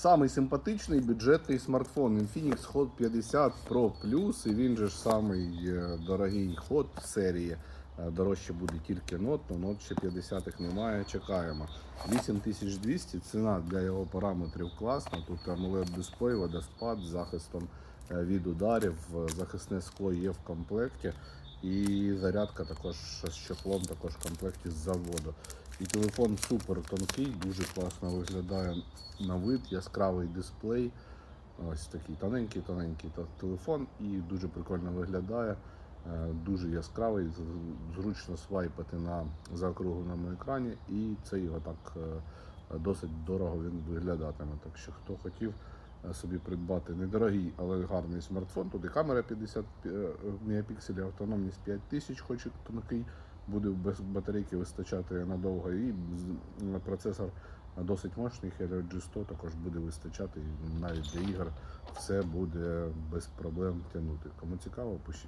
Самий симпатичний бюджетний смартфон Infinix Hot 50 Pro Plus. І він же ж самий е, дорогий Hot серії. Е, Дорожче буде тільки Note, але Note ще 50-х немає. Чекаємо. 8200 ціна для його параметрів класна. Тут AMOLED дисплей, водоспад з захистом е, від ударів, захисне скло є в комплекті. І зарядка також з чехлом, також в комплекті з заводу. І телефон супер тонкий, дуже класно виглядає на вид, яскравий дисплей. Ось такий тоненький, тоненький та- телефон і дуже прикольно виглядає. Е, Дуже яскравий, зручно свайпати на заокругленому екрані, і це його так е, досить дорого він виглядатиме. Так що хто хотів е, собі придбати недорогий, але гарний смартфон, тут і камера 50 е, мегапікселів, автономність 5000, хоч і тонкий, буде без батарейки вистачати надовго, і процесор досить мощний, Helio G100 також буде вистачати, і навіть для ігор все буде без проблем тягнути. Кому цікаво, пишіть.